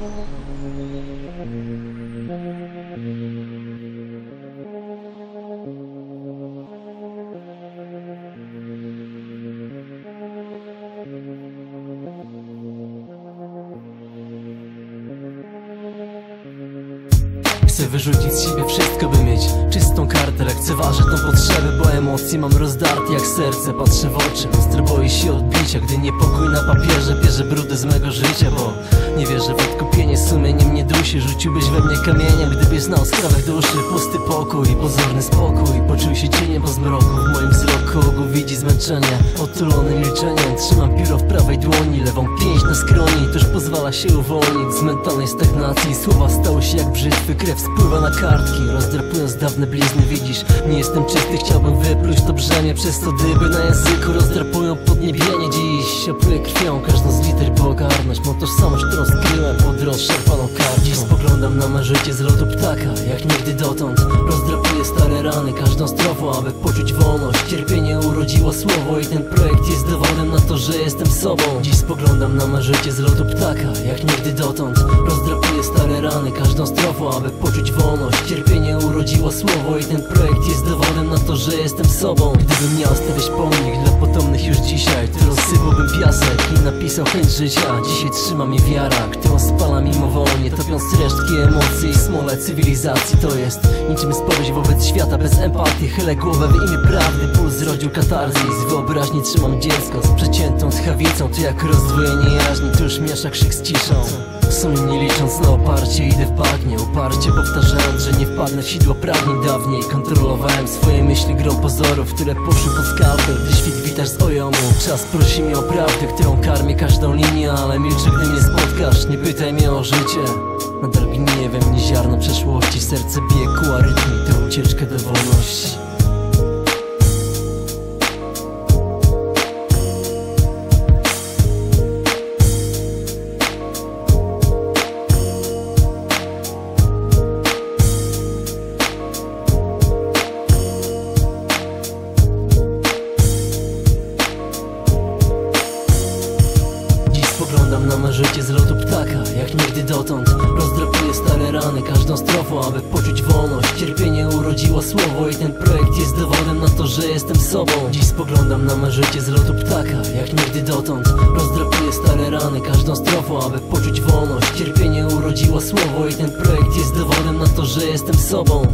Thank you. Wyrzucić z siebie wszystko, by mieć czystą kartę. Lekceważę tą potrzebę, bo emocje mam rozdarte jak serce. Patrzę w oczy, lustro boi się odbicia Gdy niepokój na papierze bierze brudy z mego życia Bo nie wierzę w odkupienie, sumieniem nie dusi Rzuciłbyś we mnie kamieniem, gdybyś znał sprawę duszy. Pusty pokój, pozorny spokój. Poczuł się cieniem po zmroku W moim wzroku ogół widzi zmęczenie? Otulony milczeniem Trzymam pióro w prawej dłoni Lewą pięść na skroni. Tuż pozwala się uwolnić z mentalnej stagnacji. Słowa stały się jak brzytwy. Krew spływa na kartki. Rozdrapując dawne blizny Widzisz, nie jestem czysty. Chciałbym wypluć to brzemię Przez to dyby na języku Rozdrapują podniebienie. Dziś opluję krwią Każdą z liter by Mą tożsamość, którą skryłem Pod rozszarpaną kartką. Dziś spoglądam na me życie z lotu ptaka Jak nigdy Każdą strofą, aby poczuć wolność. Cierpienie urodziło słowo I ten projekt jest dowodem na to, że jestem sobą. Dziś spoglądam na me życie z lotu ptaka Jak nigdy dotąd stare rany Każdą strofą, aby poczuć wolność. Cierpienie urodziło słowo I ten projekt jest dowodem na to, że jestem sobą. Gdybym miał stawiać pomnik dla potomnych już dzisiaj To rozsypałbym piasek i napisał chęć życia. Dzisiaj trzyma mnie wiara, którą spala mimowolnie Topiąc resztki emocji. I smole cywilizacji To jest niczym spowiedź wobec świata. Bez empatii Chylę głowę w imię prawdy, puls zrodził katarzis. Wyobraźni trzymam dziecko z przeciętą tchawicą To jak rozdwojenie jaźni, to już miesza krzyk z ciszą w sumie nie licząc na oparcie idę w bagnie Uparcie powtarzając, że nie wpadnę w sidło pragnień dawniej. Kontrolowałem swoje myśli grą pozorów, które poszły pod skalpel Gdy świt witasz z ojomu. Czas prosi mnie o prawdę, którą karmię każdą linię Ale milczę, gdy mnie spotkasz, nie pytaj mnie o życie. Nadal gnieje we mnie ziarno przeszłości Serce bije ku arytmii, tę ucieczkę do wolności na życie z lotu ptaka Jak nigdy dotąd. Rozdrapuję stare rany każdą strofą Aby poczuć wolność. Cierpienie urodziło słowo I ten projekt jest dowodem na to, że jestem sobą. Dziś spoglądam na życie z lotu ptaka Jak nigdy dotąd. Rozdrapuję stare rany każdą strofą Aby poczuć wolność. Cierpienie urodziło słowo I ten projekt jest dowodem na to, że jestem sobą